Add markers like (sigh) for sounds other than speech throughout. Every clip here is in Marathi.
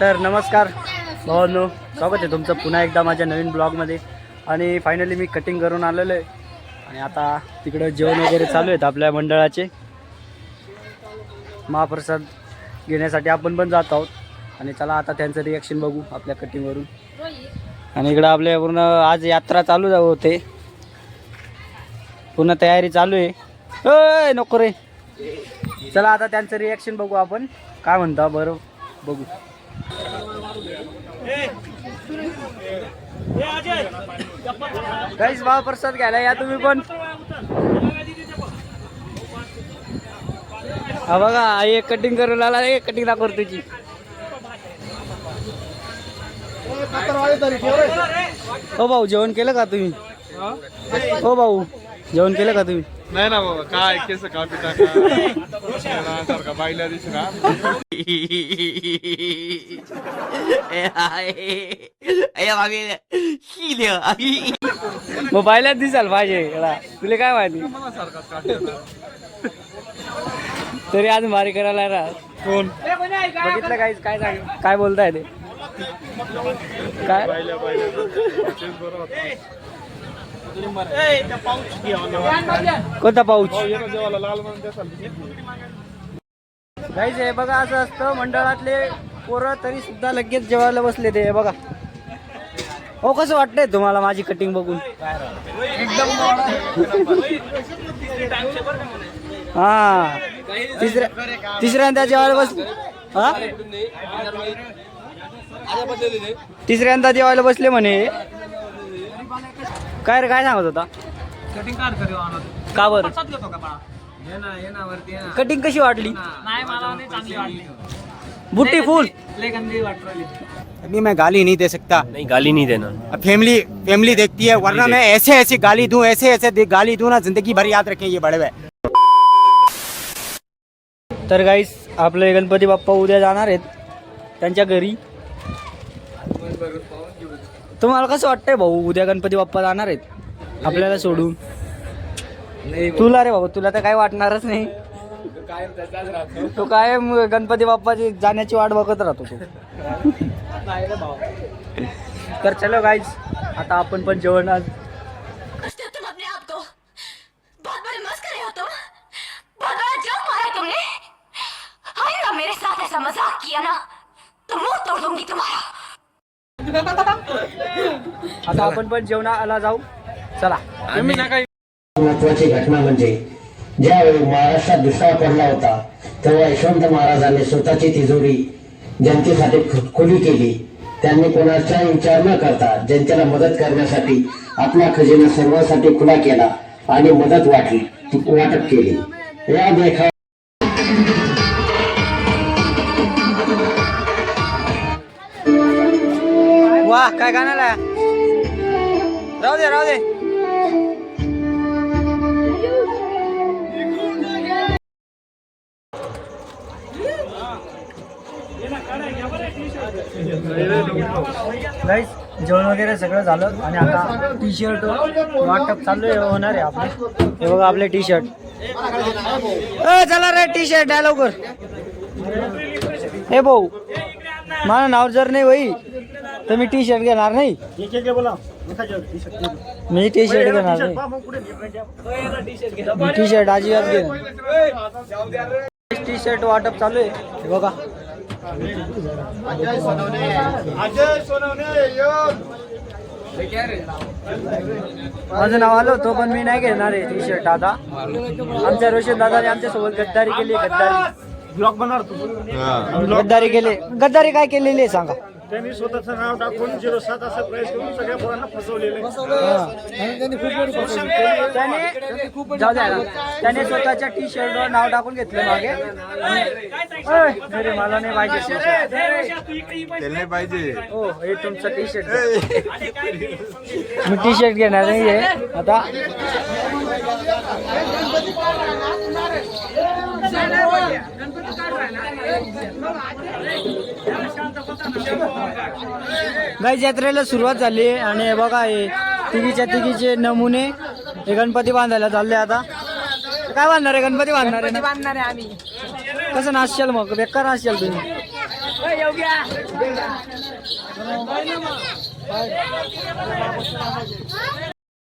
तर नमस्कार भावांनो स्वागत आहे तुमचं पुन्हा एकदा माझ्या नवीन ब्लॉगमध्ये. आणि फायनली मी कटिंग करून आलेलो आहे. आणि आता तिकडं जेवण वगैरे चालू आहेत आपल्या मंडळाचे. महाप्रसाद घेण्यासाठी आपण पण जात आहोत. आणि चला आता त्यांचं रिॲक्शन बघू आपल्या कटिंगवरून आणि इकडं आपल्या पूर्ण आज यात्रा चालू जाऊ होते. पूर्ण तयारी चालू आहे. अय, नको रे. चला आता त्यांचं रिॲक्शन बघू आपण. काय म्हणता बरं बघू. काहीच महाप्रसाद घ्यायला या तुम्ही पण. हा बघा आई एक कटिंग करून आला एक कटिंग दाखव तुझी. हो भाऊ जेवण केलं का तुम्ही? हो भाऊ जेवण केलं का तुम्ही? नाही ना बाबा काय केस का पिता का (laughs) सारखा बाईला दिसू ना मग पाहिल्याच दिसाल पाहिजे. तुला काय माहिती? तरी आज भारी करायला ना कोण? बघितलं काय काय सांग काय बोलताय ते? काय? बाईला बाईला तेच बरं होतं. कोणता पाऊच? जेवायला लाल म्हणून गाईज हे बघा असं असतं मंडळातले पोरं तरी सुद्धा लगेच जेवायला बसले ते हे बघा. हो कसं वाटतंय तुम्हाला माझी कटिंग बघून? हा. तिसऱ्या तिसऱ्यांदा जेवायला बस हा? तिसऱ्यांदा जेवायला बसले म्हणे. काय रे काय सांगत होता? का बरं? कटिंग कशी वाटली नाही मला नाही चांगली वाटली. बुट्टी फुल गंदी अभी मैं गाली नहीं दे सकता। नहीं गाली नहीं देना। फैमिली फैमिली देखती है वरना मैं ऐसे ऐसे गाली दूं ऐसे ऐसे गाली दूं ना जिंदगी भर याद रखें ये बड़े तर गाईस आपले गणपती बाप्पा उद्या जाणार आहेत त्यांच्या घरी. तुम्हाला कसं वाटतंय भाऊ उद्या गणपती बाप्पा जाणार आहेत? आपल्याला सोडून. तुला रे भाऊ तुला तर काय वाटणारच नाही. तो काय गणपती बाप्पाची जाण्याची वाट बघत राहतो तो. तर चलो गाईज आता आपण पण जेवण आज समझते हो तुम अपने आप को. बहुत बड़े मस्करे हो तुम. बहुत बड़ा जोक मारा तुमने. आइंदा मेरे साथ ऐसा मजाक किया ना तो मुंह तोड़ दूंगी तुम्हारा. आता आपण पण जेवणाला जाऊ. चला. महत्वाची घटना म्हणजे ज्यावेळी महाराष्ट्रात दुष्काळ पडला होता तेव्हा यशवंत महाराजांनी स्वतःची तिजोरी जनतेसाठी खुली केली. त्यांनी कोणाचा विचार न करता जनतेला मदत करण्यासाठी आपला खजिना सर्वांसाठी खुला केला आणि मदत वाटली वाटप केली. या देखा वा काय गाण्याला राहू दे राहू दे. गाईस जेवण वगैरे सगळं झालं आणि आता टी शर्ट वाटप चालू आहे होणार आहे आपले. हे बघा आपले टी शर्ट चला रे टी शर्ट द्या लवकर. हे भाऊ माझं नाव जर नाही होई तर मी टी शर्ट घेणार नाही. मी टी शर्ट घेणार नाही. मी टी शर्ट अजिबात घेणार टी शर्ट वाटप चालू आहे. हे बघा. माझं नाव आलं होतं पण मी नाही घेणार आहे टी शर्ट आता. आमच्या रोशन दादाने आमच्यासोबत गद्दारी केली गद्दारी. ब्लॉग बनणार तू. गद्दारी केली गद्दारी काय केलेली आहे सांगा. त्यांनी स्वतःचं नाव टाकून झिरो सात असं प्राईस करून सगळ्या पोरांना फसवलेलं. त्याने जाऊ द्या ना. त्याने स्वतःच्या टी शर्टवर नाव टाकून घेतलं मागे. आणि- ओय, अरे मला नाही पाहिजे. त्याला पाहिजे. हो हे तुमचं टी शर्ट मी टी शर्ट घेणार नाही आहे आता गाई जत्रेला सुरुवात झाली आहे आणि हे बघा हे तिघीच्या तिघीचे नमुने हे गणपती बांधायला चालले आता. काय बांधणार आहे? गणपती बांधणार आहे ना? बांधणार आहे आम्ही. कसं नाचशाल मग? बेकार नाचशाल तुम्ही.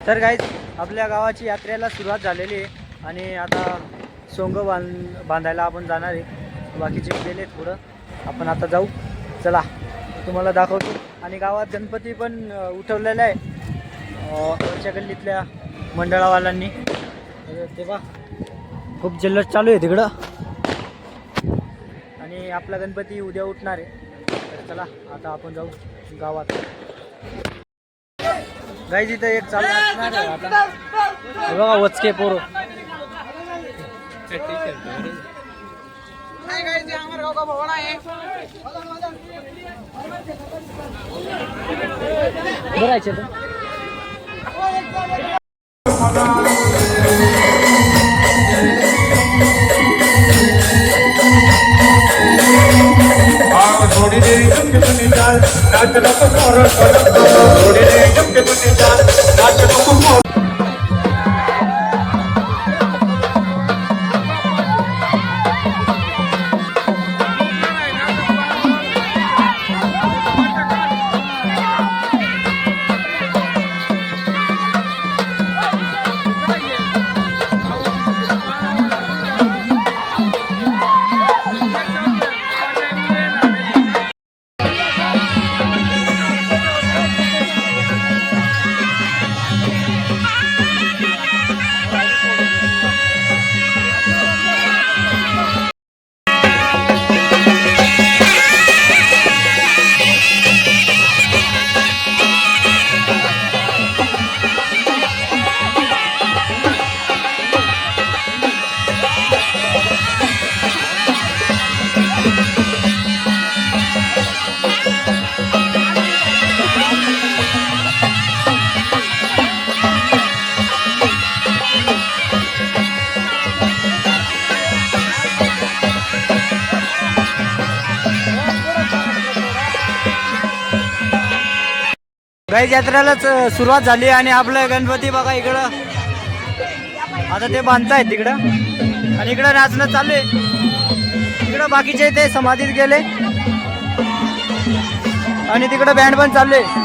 तर गाईज आपल्या गावाची यात्रेला सुरुवात झालेली आहे आणि आता सोंग बांध बांधायला आपण जाणार आहे. बाकीचे गेले पुढं आपण आता जाऊ. चला. तुम्हाला दाखवतो. आणि गावात गणपती पण उठवलेला आहे. वरच्या गल्लीतल्या मंडळावाल्यांनी. पहा खूप जल्लोष चालू आहे तिकडं. आणि आपला गणपती उद्या उठणार आहे. तर चला आता आपण जाऊ गावात. गाईज इथं एक चालू असणार आहे आता. बघा वचके पोरो. बघायचे तर काही जत्रेलाच सुरुवात झाली आणि आपलं गणपती बघा इकडं. आता ते बांधतायत तिकडं. आणि इकडं नाचणं चालू आहे. इकडं बाकीचे ते समाधीत गेले. आणि तिकडं बँड पण चालू आहे.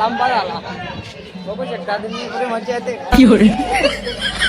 लांबा झाला बघू शकता तुम्ही मज्जा येते. (laughs) (laughs)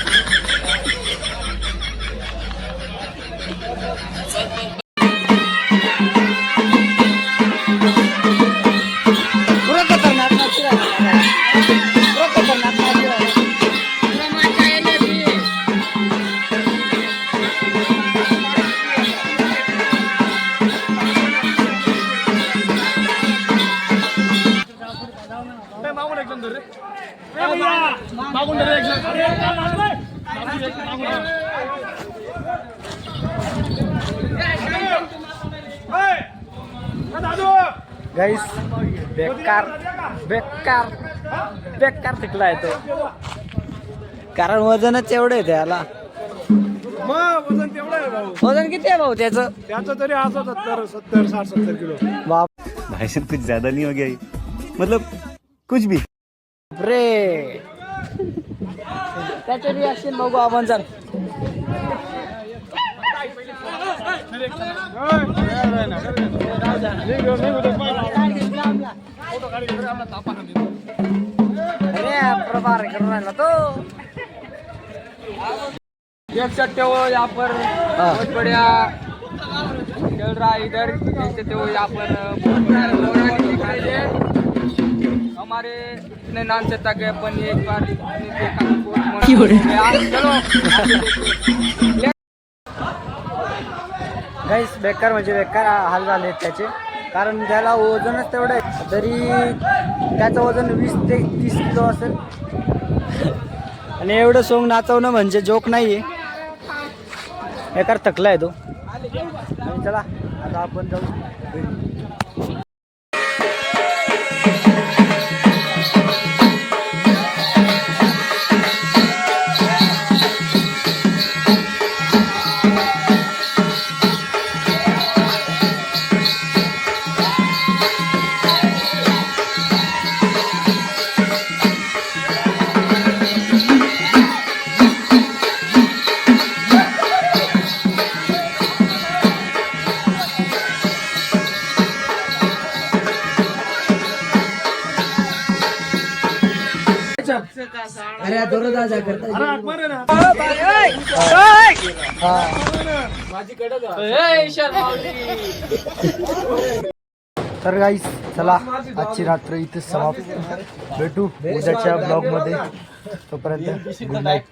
बेकार बेकार तिकला आहे तो कारण वजनच एवढं आहे त्याला मग वजन तेवढं आहे भाऊ वजन किती आहे भाऊ त्याचं त्याचं तरी असं सत्तर सत्तर साठ सत्तर किलो बाप भाई साहब कुछ ज्यादा नहीं हो गया ये? मतलब कुछ भी रे त्याचे रिॲक्शन बघू आपण चल अरे प्रभार करून राहिला तो. देख सकते हो यहाँ पर बहुत बढ़िया चल रहा है इधर. देख सकते हो यहाँ पर बहुत बड़ा पौराणिक दिख रही है हमारे इतने नाम से तक है अपन एक बार अपने देखा तो बहुत मन हो गया। चलो गाईस बेकार म्हणजे बेकार हाल झाले त्याचे. कारण त्याला वजनच तेवढं आहे. तरी त्याचं वजन वीस ते तीस किलो असेल. आणि एवढं सोंग नाचवणं म्हणजे जोक नाही आहे बेकार थकला आहे तो. आणि चला आता आपण जाऊ. तर गाईस चला आजची रात्र इथे समाप्त. भेटू उद्याच्या ब्लॉगमध्ये तोपर्यंत गुड नाईट